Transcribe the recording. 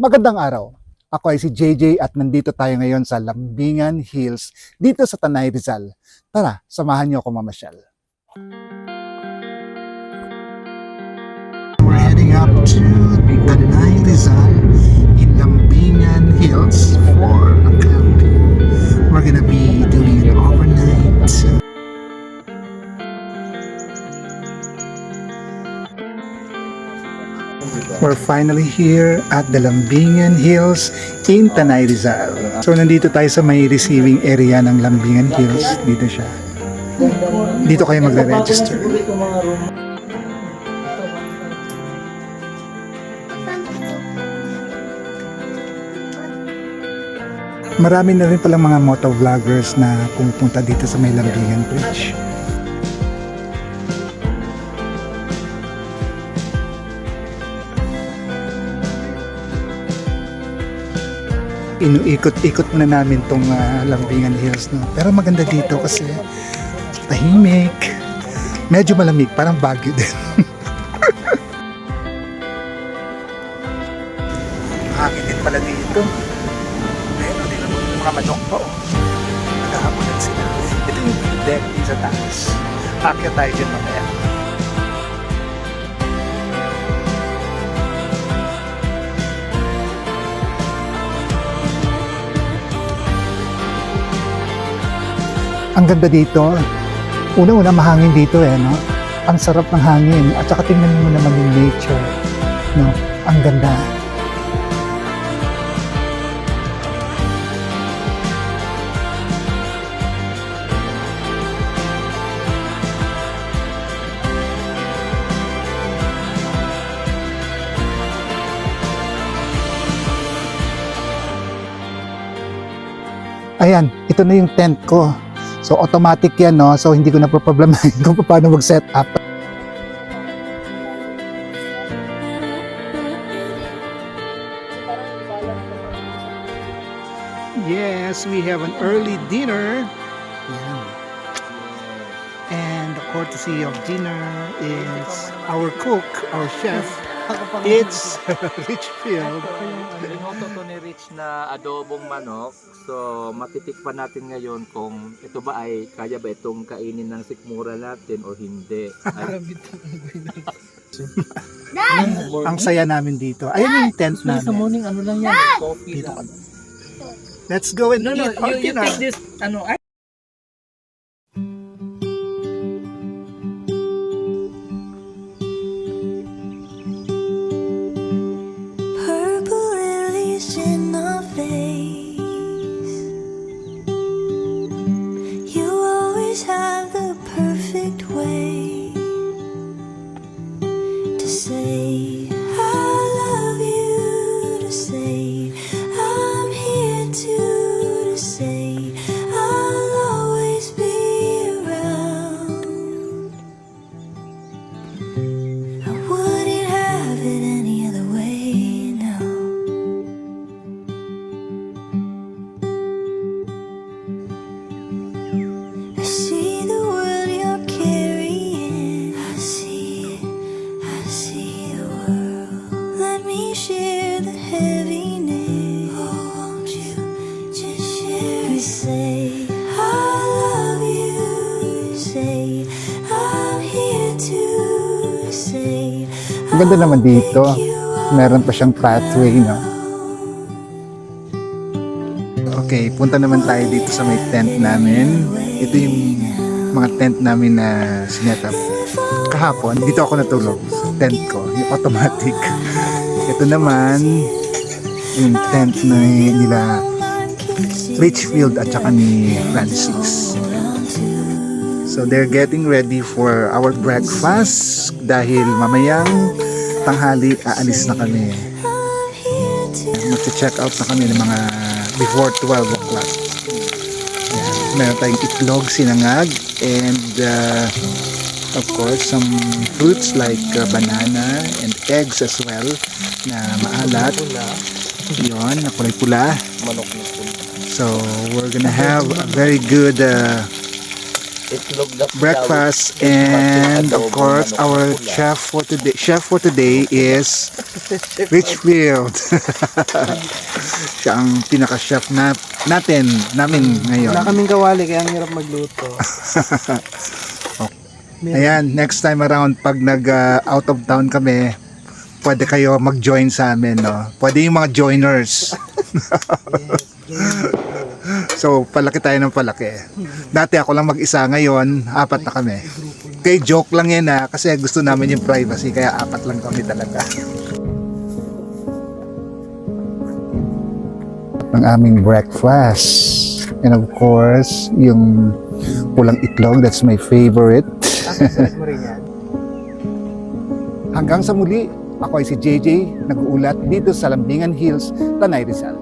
Magandang araw. Ako ay si JJ at nandito tayo ngayon sa Lambingan Hills dito sa Tanay Rizal. Tara, samahan niyo ako mamasyal. We're heading up to Tanay Rizal in Lambingan Hills for a camping. We're gonna be doing We're finally here at the Lambingan Hills in Tanay Rizal. So nandito tayo sa may receiving area ng Lambingan Hills. Dito siya. Dito kayo magre-register. Marami na rin palang mga motovloggers na pumupunta dito sa may Lambingan Bridge. Inuikot-ikot muna namin tong ah, Lambingan Hills no. Pero maganda dito kasi tahimik. Medyo malamig, parang Baguio din. Hangin din pala dito. Meron din yung mga manok pa oh. Naghahabulan sila. Ito yung deck sa taas. Akyat tayo dyan mamaya. Ang ganda dito. Una-una mahangin dito eh, no? Ang sarap ng hangin. At saka tingnan mo naman yung nature. No? Ang ganda. Ayan, ito na yung tent ko. So automatic yan, no? So hindi ko na problemahin kung paano mag-set up. Yes, we have an early dinner. Yan. And the courtesy of dinner is our cook, our chef. It's Richfield. Binoto to ni Rich na adobong manok. So, matitikpan natin ngayon kung ito ba ay kaya ba itong kainin ng sikmura natin o hindi. Ay, Ang saya namin dito. Ayun yung tent sa namin. morning, ano lang yan? Coffee Dito lang. Let's go and No, no, eat our you, you take this, ano, Ang ganda naman dito. Meron pa siyang pathway, no? Okay, punta naman tayo dito sa may tent namin. Ito yung mga tent namin na sinet up. Kahapon, dito ako natulog tent ko, yung automatic. Ito naman, yung tent na nila Richfield at saka ni Francis. So they're getting ready for our breakfast dahil mamayang tanghali aalis na kami. Mag-check out na kami ng mga before 12 o'clock. Meron tayong itlog, sinangag, and uh, of course some fruits like uh, banana and eggs as well na maalat. Yun, na kulay pula. So we're gonna have a very good uh, breakfast and of course our chef for today chef for today is Richfield. Siya ang pinaka chef na natin namin ngayon. Wala kaming kawali kaya ang hirap magluto. ayan next time around pag nag uh, out of town kami pwede kayo mag-join sa amin no? Pwede yung mga joiners so palaki tayo ng palaki. Dati ako lang mag-isa ngayon apat na kami. Kay joke lang yan ha kasi gusto namin yung privacy kaya apat lang kami talaga. Ng aming breakfast. And of course yung pulang itlog that's my favorite. Hanggang sa muli ako ay si JJ nag-uulat dito sa Lambingan Hills Tanay Rizal